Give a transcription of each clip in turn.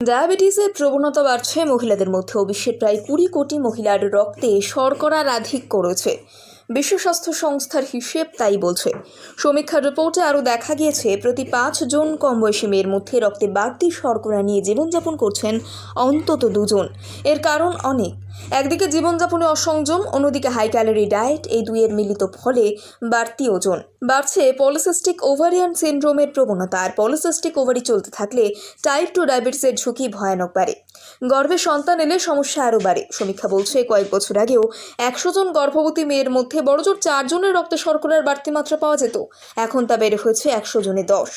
ডায়াবেটিসের প্রবণতা বাড়ছে, মহিলাদের মধ্যে বিশ্বের প্রায় কুড়ি কোটি মহিলার রক্তে শর্করার রাধিক করেছে বিশ্ব স্বাস্থ্য সংস্থার হিসেব তাই বলছে। সমীক্ষার রিপোর্টে আরও দেখা গিয়েছে, প্রতি পাঁচ জন কম বয়সী মেয়ের মধ্যে রক্তে বাড়তি শর্করা নিয়ে জীবনযাপন করছেন অন্তত দুজন। এর কারণ অনেক। একদিকে জীবনযাপনে অসংযম, অন্যদিকে হাই ক্যালোরি ডায়েট এই দুইয়ের মিলিত ফলে বাড়তি ওজন। বাড়ছে পলিসিস্টিক ওভারিয়ান সিনড্রোমের প্রবণতা, আর পলিসিস্টিক ওভারি চলতে থাকলে টাইপ টু ডায়াবেটিসের ঝুঁকি ভয়ানক বাড়ে। গর্ভে সন্তান এলে সমস্যা আরও বাড়ে। সমীক্ষা বলছে কয়েক বছর আগেও একশো জন গর্ভবতী মেয়ের মধ্যে বড়জোর চারজনের রক্তে শর্করার বাড়তি মাত্রা পাওয়া যেত। এখন তা বেড়ে হয়েছে একশো জনে দশ।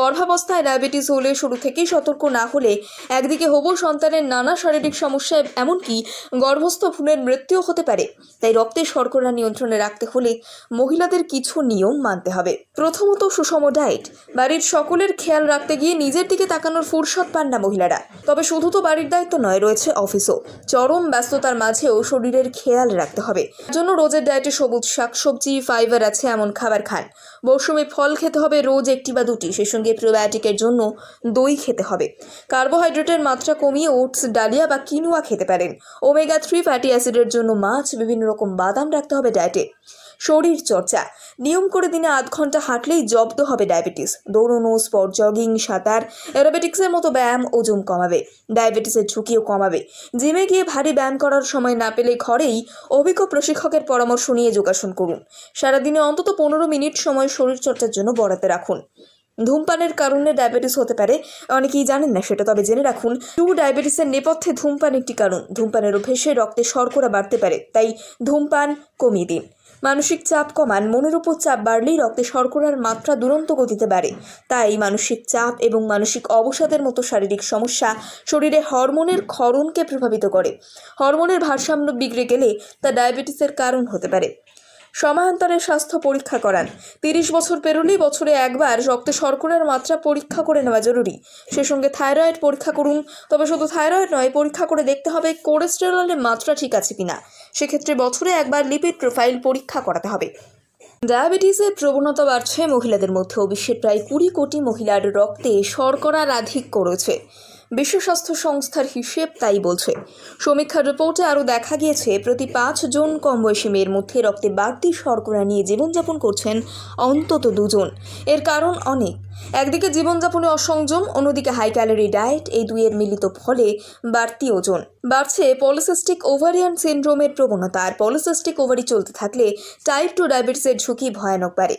গর্ভাবস্থায় ডায়াবেটিস হলে শুরু থেকেই সতর্ক না হলে একদিকে হবু সন্তানের নানা শারীরিক সমস্যায় এমনকি গর্ভস্থ ভ্রূণের মৃত্যুও হতে পারে। তাই রক্তের শর্করা নিয়ন্ত্রণে রাখতে হলে মহিলাদের কিছু নিয়ম মানতে হবে। প্রথমত সুষম ডায়েট। বাড়ির সকলের খেয়াল রাখতে গিয়ে নিজের দিকে তাকানোর ফুরসত পান না মহিলারা। তবে শুধু তো বাড়ির দায়িত্ব নয়, রয়েছে অফিসও। চরম ব্যস্ততার মাঝেও শরীরের খেয়াল রাখতে হবে। জন্য রোজের ডায়েটে সবুজ শাকসবজি, ফাইবার আছে এমন খাবার খান। মৌসুমে ফল খেতে হবে রোজ একটি বা দুটি। সেই সঙ্গে প্রোবায়োটিকের জন্য দই খেতে হবে। কার্বোহাইড্রেটের মাত্রা কমিয়ে ওটস, ডালিয়া বা কিনুয়া খেতে পারেন। ওমেগা থ্রি ফ্যাটি অ্যাসিডের জন্য মাছ, বিভিন্ন রকম বাদাম রাখতে হবে ডায়েটে। শরীর চর্চা। নিয়ম করে দিনে আধ ঘণ্টা হাঁটলেই জব্দ হবে ডায়াবেটিস। দৌড়নো, স্পট জগিং, সাঁতার, অ্যারোবেটিক্সের মতো ব্যায়াম ওজন কমাবে। ডায়াবেটিসের ঝুঁকিও কমাবে। জিমে গিয়ে ভারী ব্যায়াম করার সময় না পেলে ঘরেই অভিজ্ঞ প্রশিক্ষকের পরামর্শ নিয়ে যোগাসন করুন। সারাদিনে অন্তত পনেরো মিনিট সময় শরীরচর্চার জন্য বরাতে রাখুন। ধূমপানের কারণে ডায়াবেটিস হতে পারে। অনেকেই জানেন না সেটা, তবে জেনে রাখুন, টু ডায়াবেটিসের নেপথ্যে ধূমপান একটি কারণ। ধূমপানের অভ্যেসে রক্তে শর্করা বাড়তে পারে, তাই ধূমপান কমিয়ে দিন। মানসিক চাপ কমান, মনের উপর চাপ বাড়লেই রক্তে শর্করার মাত্রা দুরন্ত গতিতে বাড়ে। তাই মানসিক চাপ এবং মানসিক অবসাদের মতো শারীরিক সমস্যা শরীরে হরমোনের ক্ষরণকে প্রভাবিত করে। হরমোনের ভারসাম্য বিগড়ে গেলে তা ডায়াবেটিসের কারণ হতে পারে। সময়ান্তরে স্বাস্থ্য পরীক্ষা করান। তিরিশ বছর পেরোলেই বছরে একবার রক্তে শর্করার মাত্রা পরীক্ষা করে নেওয়া জরুরি। সে সঙ্গে থাইরয়েড পরীক্ষা করুন, তবে শুধু থাইরয়েড নয়, পরীক্ষা করে দেখতে হবে কোলেস্টেরলের মাত্রা ঠিক আছে কিনা। সেক্ষেত্রে বছরে একবার লিপিড প্রোফাইল পরীক্ষা করাতে হবে। ডায়াবেটিসের প্রবণতা বাড়ছে মহিলাদের মধ্যে। বিশ্বের প্রায় কুড়ি কোটি মহিলার রক্তে শর্করার আধিক্য রয়েছে। বিশ্ব স্বাস্থ্য সংস্থার হিসেব তাই বলছে। সমীক্ষার রিপোর্টে আরও দেখা গিয়েছে, প্রতি পাঁচ জন কম বয়সী মেয়ের মধ্যে রক্তে বাড়তি শর্করা নিয়ে জীবনযাপন করছেন অন্তত দুজন। এর কারণ অনেক। একদিকে জীবনযাপনে অসংযম, অন্যদিকে হাই ক্যালোরি ডায়েট, এই দুইয়ের মিলিত ফলে বাড়তি ওজন। বাড়ছে পলিসিস্টিক ওভারিয়ান সিন্ড্রোমের প্রবণতা। আর পলিসিস্টিক ওভারি চলতে থাকলে টাইপ টু ডায়াবেটিসের ঝুঁকি ভয়ানক বাড়ে।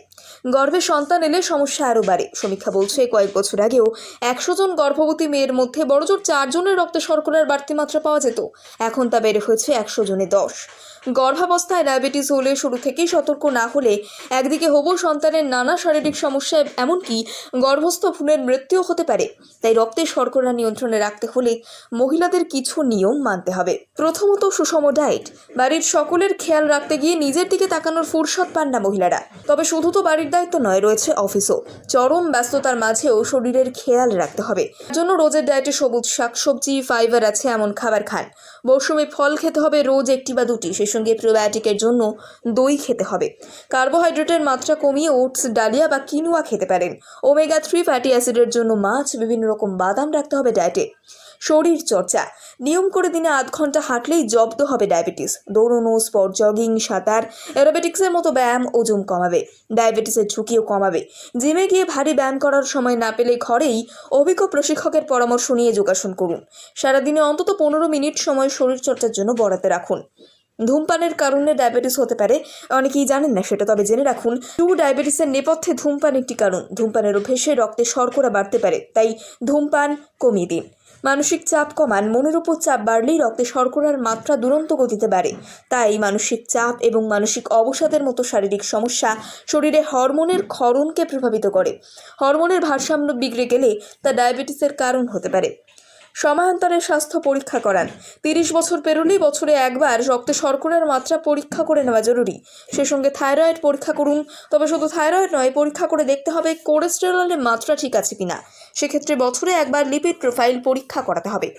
গর্ভে সন্তান এলে সমস্যা আরও বাড়ে। সমীক্ষা বলছে কয়েক বছর আগেও একশো জন গর্ভবতী মেয়ের মধ্যে বড়জোর চারজনের রক্তে শর্করার বাড়তি মাত্রা পাওয়া যেত। এখন তা বেড়ে হয়েছে একশো জনে দশ। গর্ভাবস্থায় ডায়াবেটিস হলে শুরু থেকেই সতর্ক না হলে একদিকে হবু সন্তানের নানা শারীরিক সমস্যায় এমনকি গর্ভস্থ ভ্রূণের মৃত্যুও হতে পারে। তাই রক্তের শর্করা নিয়ন্ত্রণে রাখতে হলে মহিলাদের কিছু নিয়ম মানতে হবে। প্রথমত সুষম ডায়েট। বাড়ির সকলের খেয়াল রাখতে গিয়ে নিজের দিকে তাকানোর ফুরসত পান না মহিলারা। তবে শুধু তো বাড়ির দায়িত্ব নয়, রয়েছে অফিসও। চরম ব্যস্ততার মাঝেও শরীরের খেয়াল রাখতে হবে। জন্য রোজের ডায়েটে সবুজ শাকসবজি, ফাইবার আছে এমন খাবার খান। মৌসুমে ফল খেতে হবে রোজ একটি বা দুটি। সেই সঙ্গে প্রোবায়োটিকের জন্য দই খেতে হবে। কার্বোহাইড্রেটের মাত্রা কমিয়ে ওটস, ডালিয়া বা কিনুয়া খেতে পারেন। ওমেগা থ্রি ফ্যাটি অ্যাসিডের জন্য মাছ, বিভিন্ন রকম বাদাম রাখতে হবে ডায়েটে। শরীর চর্চা। নিয়ম করে দিনে আধ ঘণ্টা হাঁটলেই জব্দ হবে ডায়াবেটিস। দৌড়নো, স্পট জগিং, সাঁতার, অ্যারোবেটিক্সের মতো ব্যায়াম ওজন কমাবে। ডায়াবেটিসের ঝুঁকিও কমাবে। জিমে গিয়ে ভারী ব্যায়াম করার সময় না পেলে ঘরেই অভিজ্ঞ প্রশিক্ষকের পরামর্শ নিয়ে যোগাসন করুন। সারাদিনে অন্তত পনেরো মিনিট সময় শরীরচর্চার জন্য বরাতে রাখুন। ধূমপানের কারণে ডায়াবেটিস হতে পারে, অনেকেই জানেন না সেটা, তবে জেনে রাখুন টু ডায়াবেটিসের নেপথ্যে ধূমপান একটি কারণ। ধূমপানের অভ্যেসে রক্তে শর্করা বাড়তে পারে, তাই ধূমপান কমিয়ে দিন। মানসিক চাপ কমান, মনের উপর চাপ বাড়লেই রক্তে শর্করার মাত্রা দুরন্ত গতিতে বাড়ে। তাই মানসিক চাপ এবং মানসিক অবসাদের মতো শারীরিক সমস্যা শরীরে হরমোনের ক্ষরণকে প্রভাবিত করে। হরমোনের ভারসাম্য বিগড়ে গেলে তা ডায়াবেটিসের কারণ হতে পারে। সময়ান্তরে স্বাস্থ্য পরীক্ষা করান। তিরিশ বছর পেরোলেই বছরে একবার রক্তে শর্করার মাত্রা পরীক্ষা করে নেওয়া জরুরি। সে সঙ্গে থাইরয়েড পরীক্ষা করুন। তবে শুধু থাইরয়েড নয়, পরীক্ষা করে দেখতে হবে কোলেস্টেরলের মাত্রা ঠিক আছে কিনা। সেক্ষেত্রে বছরে একবার লিপিড প্রোফাইল পরীক্ষা করাতে হবে।